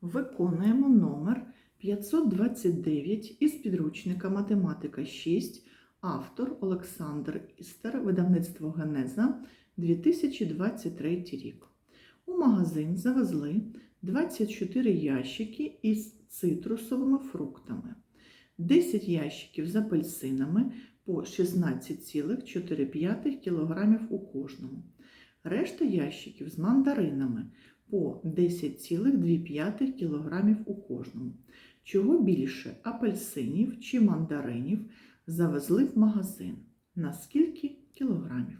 Виконуємо номер 529 із підручника Математика 6, автор Олександр Істер, видавництво Генеза 2023 рік. У магазин завезли 24 ящики із цитрусовими фруктами, 10 ящиків з апельсинами по 16,4 кг у кожному, решта ящиків з мандаринами по 10,2 кг у кожному. Чого більше апельсинів чи мандаринів завезли в магазин? На скільки кілограмів?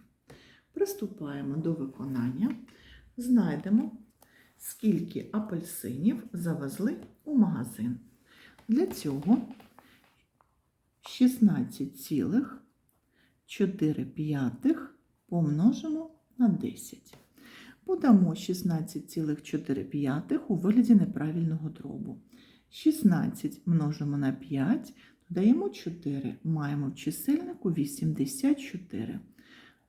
Приступаємо до виконання. Знайдемо, скільки апельсинів завезли у магазин. Для цього 16,4 помножимо на 10. Подамо 16,4 у вигляді неправильного дробу. 16 множимо на 5, додаємо 4, маємо в чисельнику 84.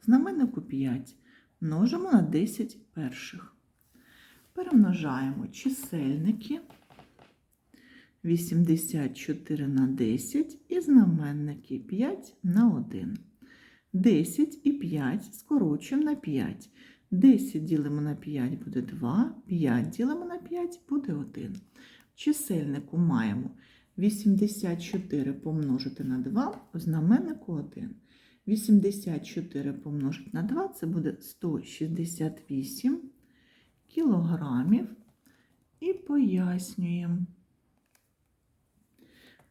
Знаменнику 5 множимо на 10 перших. Перемножаємо чисельники 84 на 10 і знаменники 5 на 1. 10 і 5 скорочуємо на 5. 10 ділимо на 5 буде 2, 5 ділимо на 5 буде 1. В чисельнику маємо 84 помножити на 2, у знаменнику 1. 84 помножити на 2 це буде 168 кілограмів. І пояснюємо.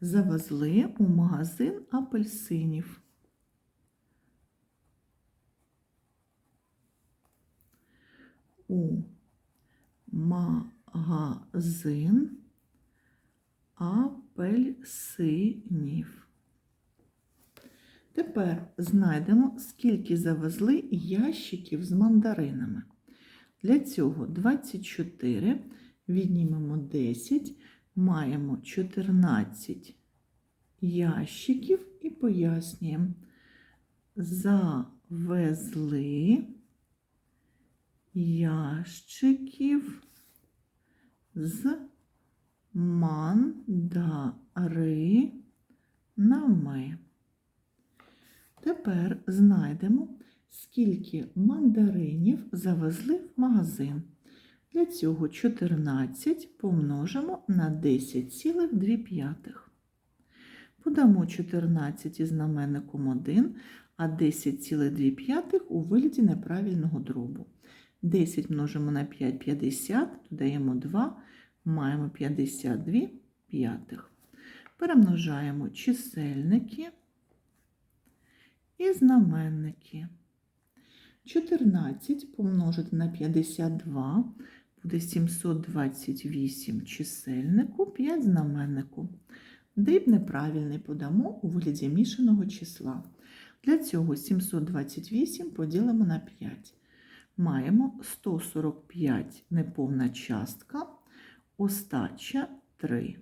Завезли у магазин апельсинів. У магазин апельсинів. Тепер знайдемо, скільки завезли ящиків з мандаринами. Для цього 24 віднімемо 10, маємо 14 ящиків і пояснюємо. Завезли ящиків з мандаринами. Тепер знайдемо, скільки мандаринів завезли в магазин. Для цього 14 помножимо на 10,2. Подамо 14 із знаменником 1, а 10,2 у вигляді неправильного дробу. 10 множимо на 5 50, додаємо 2, маємо 52 п'ятих. Перемножаємо чисельники і знаменники. 14 помножити на 52 буде 728 чисельнику, 5 знаменнику. Дріб неправильний подамо у вигляді мішаного числа. Для цього 728 поділимо на 5. Маємо 145 неповна частка, остача 3.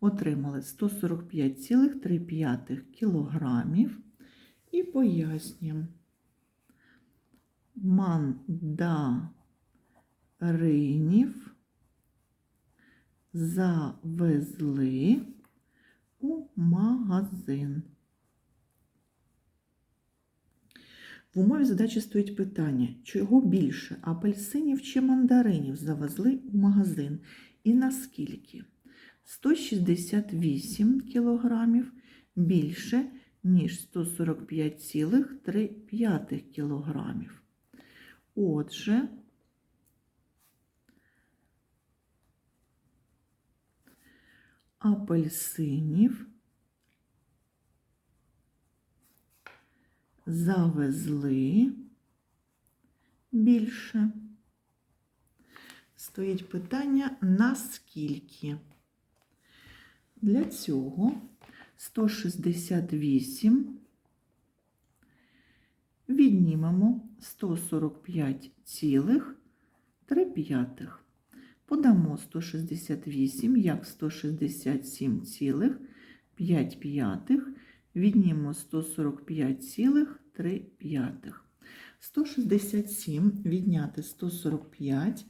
Отримали 145,3 кілограмів. І пояснюємо. Мандаринів завезли у магазин. В умові задачі стоїть питання, чого більше апельсинів чи мандаринів завезли у магазин і наскільки? 168 кілограмів більше, ніж 145,3 кілограмів. Отже, апельсинів завезли більше. Стоїть питання наскільки? Для цього 168 віднімемо 145,3. Подамо 168 як 167,5. Віднімемо 145,3. 167 відняти 145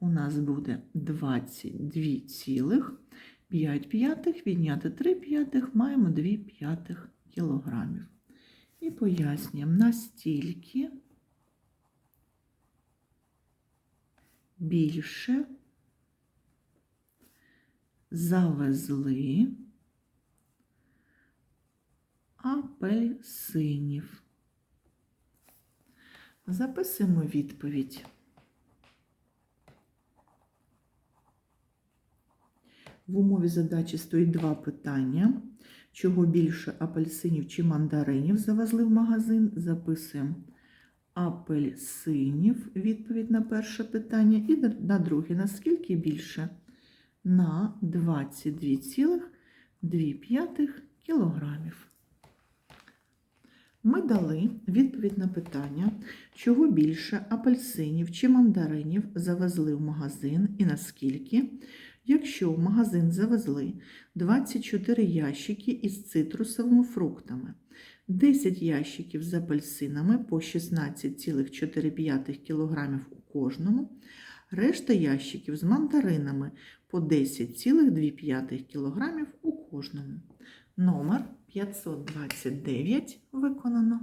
у нас буде 22,5 п'ятих, відняти 3 п'ятих, маємо 2 п'ятих кілограмів. І пояснюємо, настільки більше завезли апельсинів. Записуємо відповідь. В умові задачі стоїть два питання. Чого більше апельсинів чи мандаринів завезли в магазин? Записуємо апельсинів, відповідь на перше питання, і на друге, наскільки більше? На 22,2 кілограмів. Ми дали відповідь на питання, чого більше апельсинів чи мандаринів завезли в магазин і наскільки, якщо в магазин завезли 24 ящики із цитрусовими фруктами, 10 ящиків з апельсинами по 16,4 кг у кожному, решта ящиків з мандаринами по 10,2 кг у кожному. Номер 529 виконано.